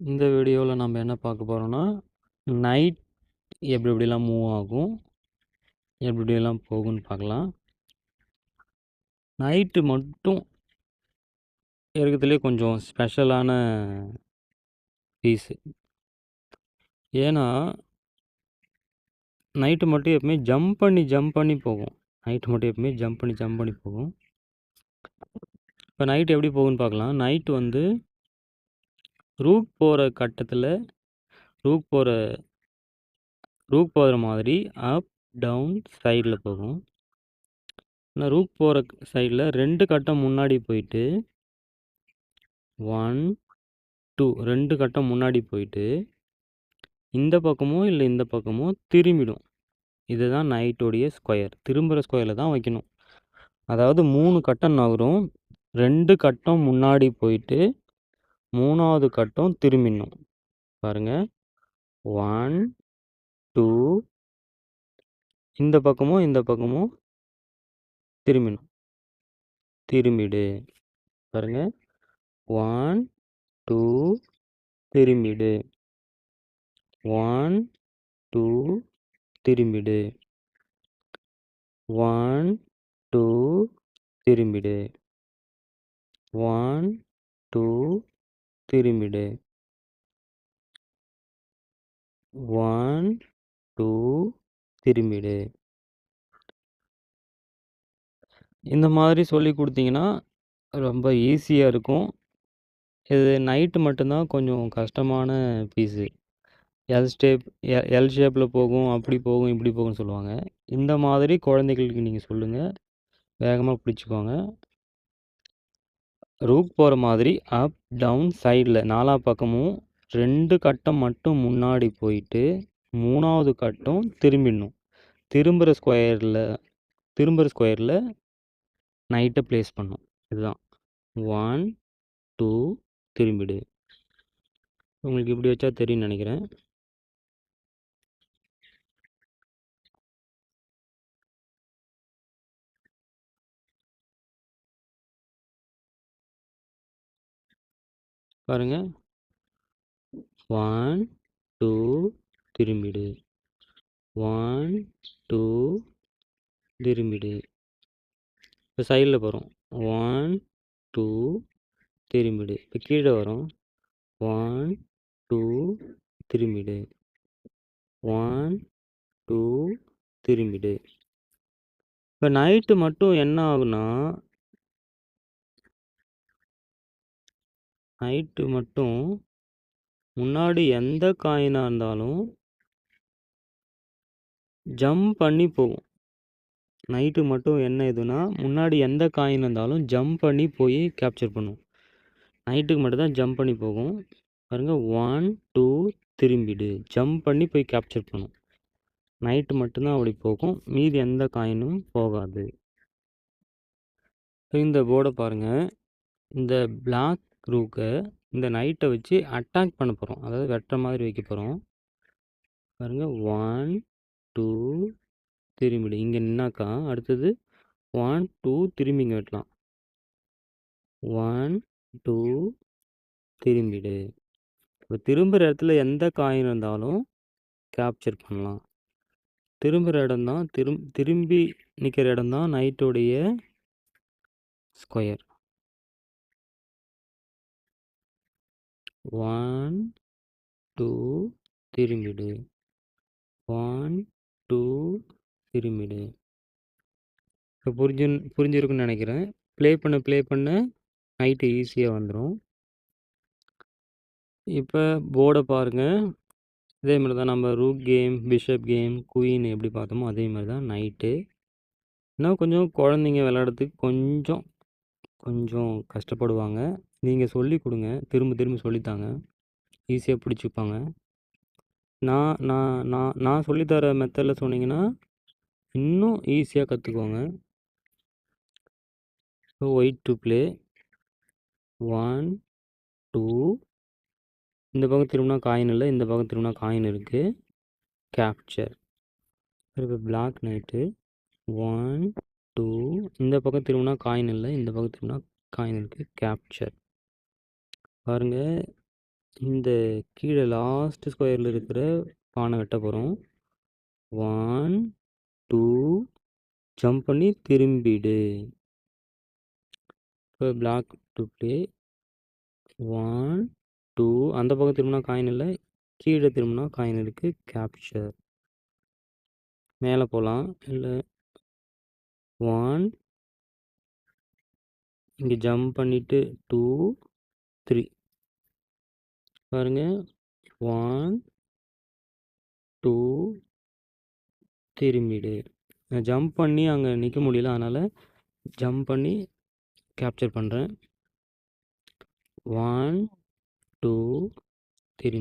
இந்த வீடியோவில் நம்ம என்ன பார்க்க போகிறோம்னா நைட் எப்படி எப்படிலாம் மூவ் ஆகும் எப்படி எப்படிலாம் போகும்னு பார்க்கலாம். நைட்டு மட்டும் இருக்கிறதுலே கொஞ்சம் ஸ்பெஷலான பீஸு. ஏன்னா நைட்டு மட்டும் எப்பவுமே ஜம்ப் பண்ணி ஜம்ப் பண்ணி போகும். நைட்டு மட்டும் எப்பவுமே ஜம்ப் பண்ணி ஜம்ப் பண்ணி போகும். இப்போ நைட்டு எப்படி போகும்னு பார்க்கலாம். நைட்டு வந்து ரூக் போகிற கட்டத்தில் ரூக் போகிற ரூக் போகிற மாதிரி அப் டவுன் சைடில் போகும். ஆனால் ரூக் போகிற சைடில் ரெண்டு கட்டம் முன்னாடி போயிட்டு ஒன் டூ ரெண்டு கட்டம் முன்னாடி போயிட்டு இந்த பக்கமோ இல்லை இந்த பக்கமோ திரும்பிடும். இதுதான் நைட்டோடைய ஸ்கொயர். திரும்புகிற ஸ்கொயரில் தான் வைக்கணும். அதாவது மூணு கட்டம் நகரும். ரெண்டு கட்டம் முன்னாடி போயிட்டு மூணாவது கட்டம் திரும்பிடணும். பாருங்கள் ஒன் டூ இந்த பக்கமும் இந்த பக்கமும் திரும்பிடணும் திரும்பிடு. பாருங்கள் ஒன் டூ திரும்பிடு. ஒன் டூ திரும்பிடு. ஒன் டூ திரும்பிடு. ஒன் டூ திரும்பிடு. ஒன் டூ திரும்பிடு. இந்த மாதிரி சொல்லி கொடுத்தீங்கன்னா ரொம்ப ஈஸியாக இருக்கும். இது நைட்டு மட்டும்தான் கொஞ்சம் கஷ்டமான பீஸு எல் ஸ்டேப் எல் ஷேப்பில் போகும் அப்படி போகும் இப்படி போகும்னு சொல்லுவாங்க. இந்த மாதிரி குழந்தைகளுக்கு நீங்கள் சொல்லுங்கள் வேகமாக பிடிச்சிக்கோங்க. ரூக் போகிற மாதிரி அப் டவுன் சைடில் நாலா பக்கமும் ரெண்டு கட்டம் மட்டும் முன்னாடி போயிட்டு மூணாவது கட்டம் திரும்பிடணும். திரும்புகிற ஸ்கொயரில் திரும்புகிற ஸ்கொயரில் நைட்டை ப்ளேஸ் பண்ணும் இதுதான். ஒன் டூ திரும்பிடு. உங்களுக்கு இப்படி வச்சா தெரியும்னு நினைக்கிறேன். பாருங்க. ஒன் டூ திரும்பிடு. ஒன் டூ திரும்பிடு. இப்போ சைடில் போகிறோம் ஒன் டூ திரும்பிடு இப்போ கீழே வரும். ஒன் டூ திரும்பிடு ஒன் டூ திரும்பிடு இப்போ நைட்டு மட்டும் என்ன ஆகுனா நைட்டு மட்டும் முன்னாடி எந்த காயினாக இருந்தாலும் ஜம்ப் பண்ணி போகும். நைட்டு மட்டும் என்ன இதுனா முன்னாடி எந்த காயின் இருந்தாலும் ஜம்ப் பண்ணி போய் கேப்சர் பண்ணும். நைட்டுக்கு மட்டும் தான் ஜம்ப் பண்ணி போகும். பாருங்கள் ஒன் டூ திரும்பிடு. ஜம்ப் பண்ணி போய் கேப்சர் பண்ணும். நைட்டு மட்டும்தான் அப்படி போகும். மீதி எந்த காயினும் போகாது. இந்த போர்டை பாருங்கள் இந்த பிளாக் ரூக்கை இந்த நைட்டை வச்சு அட்டாக் பண்ண போகிறோம் அதாவது வெட்டுற மாதிரி வைக்க போகிறோம் பாருங்கள் ஒன் டூ திரும்பிடு. இங்கே நின்னாக்கா அடுத்தது ஒன் டூ திரும்பி இங்கே வெட்டலாம். ஒன் டூ திரும்பிடு. இப்போ திரும்புகிற இடத்துல எந்த காயின் இருந்தாலும் கேப்சர் பண்ணலாம். திரும்புகிற இடம் தான் திரும் திரும்பி நிற்கிற இடம் தான் நைட்டோடைய ஸ்கொயர் ஒன் டூ திரும்பிடு. ஒன் டூ திரும்பிடு. இப்போ புரிஞ்சு புரிஞ்சிருக்குன்னு நினைக்கிறேன். ப்ளே பண்ண ப்ளே பண்ண. நைட்டு ஈஸியாக வந்துடும் இப்போ போர்டை பாருங்கள் இதே மாதிரி தான் நம்ம rook game bishop game queen எப்படி பார்த்தோமோ அதே மாதிரி தான் நைட்டு இன்னும் கொஞ்சம் குழந்தைங்க விளையாடுறதுக்கு கொஞ்சம் கொஞ்சம் கஷ்டப்படுவாங்க. நீங்கள் சொல்லி கொடுங்க. திரும்ப திரும்ப சொல்லித்தாங்க ஈஸியாக பிடிச்சிப்பாங்க. நான் நான் நான் நான் சொல்லித்தர மெத்தடில் சொன்னீங்கன்னா இன்னும் ஈஸியாக கற்றுக்குவாங்க white to play one two இந்த பக்கம் திரும்பினா காயின் இல்லை இந்த பக்கம் திரும்பினா காயின் இருக்குது கேப்சர் இப்போ பிளாக் நைட்டு ஒன் டூ இந்த பக்கம் திரும்பினா காயின் இல்லை இந்த பக்கம் திரும்பினா காயின் இருக்குது கேப்சர் பாருங்கள் இந்த கீழே லாஸ்ட் ஸ்கொயரில் இருக்கிற பானை வெட்ட போகிறோம் ஒன் டூ ஜம்ப் பண்ணி திரும்பிடு. இப்போ black to play one two அந்த பக்கம் திரும்பினா காயின் இல்லை. கீழே திரும்பினா காயின் இருக்குது கேப்சர் மேலே போகலாம். இல்லை. ஒன் இங்கே ஜம்ப் பண்ணிவிட்டு டூ த்ரீ பாருங்கள் ஒன் டூ திரும்பிடு. நான் ஜம்ப் பண்ணி அங்கே நிற்க முடியல. அதனால் ஜம்ப் பண்ணி கேப்சர் பண்ணுறேன் one two three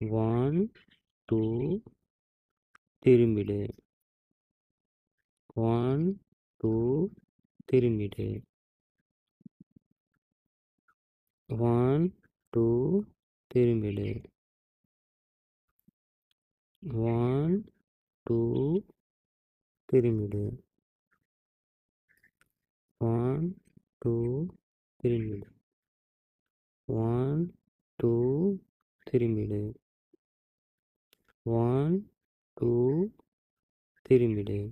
one two three one two three one two three one two three one two three metre one two three metre one two three metre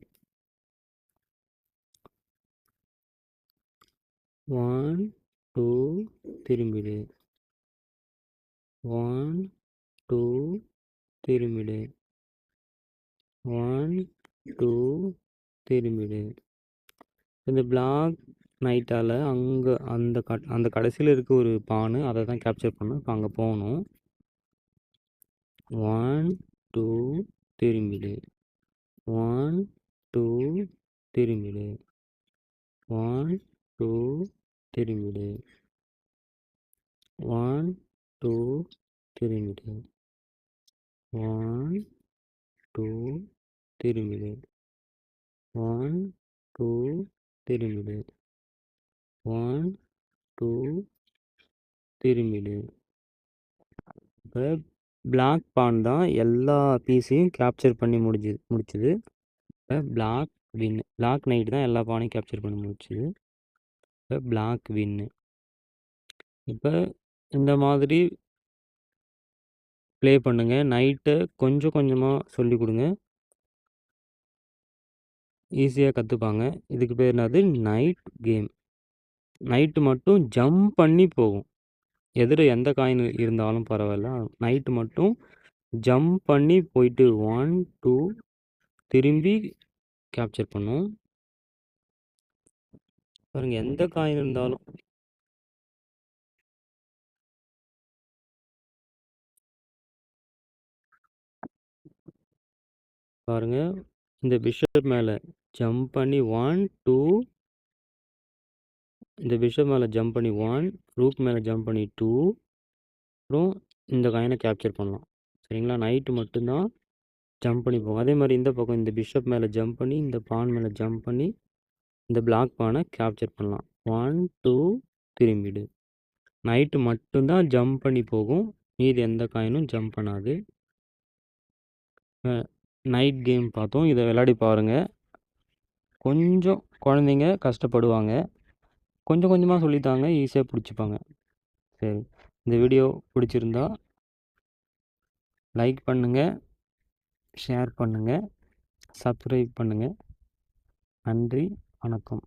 one two three metre one two three metre one two three metre the block நைட்டால் அங்கே அந்த க அந்த கடைசியில் இருக்க ஒரு பானு அதை தான் கேப்சர் பண்ணோம். இப்போ அங்கே போகணும். ஒன் டூ திரும்பிடு ஒன் டூ திரும்பிடு ஒன் டூ திரும்பிடு ஒன் டூ திரும்பிடு ஒன் டூ திரும்பிடு ஒன் டூ திரும்பிடு ஒன் டூ திரும்பிடு. இப்போ பிளாக் பான் தான் எல்லா பீஸையும் கேப்சர் பண்ணி முடிஞ்சு முடிச்சுது. இப்போ பிளாக் வின்னு பிளாக் நைட் தான் எல்லா பானையும் கேப்சர் பண்ணி முடிச்சுது. இப்போ பிளாக் வின்னு இப்போ இந்த மாதிரி ப்ளே பண்ணுங்கள் நைட்டை கொஞ்சம் கொஞ்சமாக சொல்லி கொடுங்க. ஈஸியாக கற்றுப்பாங்க இதுக்கு பேர் என்னது? நைட் கேம் நைட்டு மட்டும் ஜம்ப் பண்ணி போகும். எதிர எந்த காயின் இருந்தாலும் பரவாயில்ல. நைட்டு மட்டும் ஜம்ப் பண்ணி போயிட்டு ஒன் டூ திரும்பி கேப்சர் பண்ணும். பாருங்கள் எந்த காயின் இருந்தாலும். பாருங்கள் இந்த பிஷப் மேலே ஜம்ப் பண்ணி ஒன் டூ இந்த பிஷப் மேலே ஜம்ப் பண்ணி ஒன் ரூக் மேலே ஜம்ப் பண்ணி டூ அப்புறம் இந்த காயினை கேப்சர் பண்ணலாம். சரிங்களா? நைட்டு மட்டும்தான் ஜம்ப் பண்ணி போகும். அதே மாதிரி இந்த பக்கம் இந்த பிஷப் மேலே ஜம்ப் பண்ணி இந்த பான் மேலே ஜம்ப் பண்ணி இந்த பிளாக் பானை கேப்சர் பண்ணலாம். ஒன் டூ திரும்பிடு நைட்டு மட்டும்தான் ஜம்ப் பண்ணி போகும். மீதி எந்த காயினும் ஜம்ப் பண்ணாது. நைட் கேம் பார்த்தோம். இதை விளையாடி பாருங்கள் கொஞ்சம் குழந்தைங்க கஷ்டப்படுவாங்க. கொஞ்சம் கொஞ்சமாக சொல்லித்தாங்க ஈஸியாக பிடிச்சிப்பாங்க. சரி இந்த வீடியோ பிடிச்சிருந்தா லைக் பண்ணுங்கள் ஷேர் பண்ணுங்கள் சப்ஸ்கிரைப் பண்ணுங்கள் நன்றி வணக்கம்.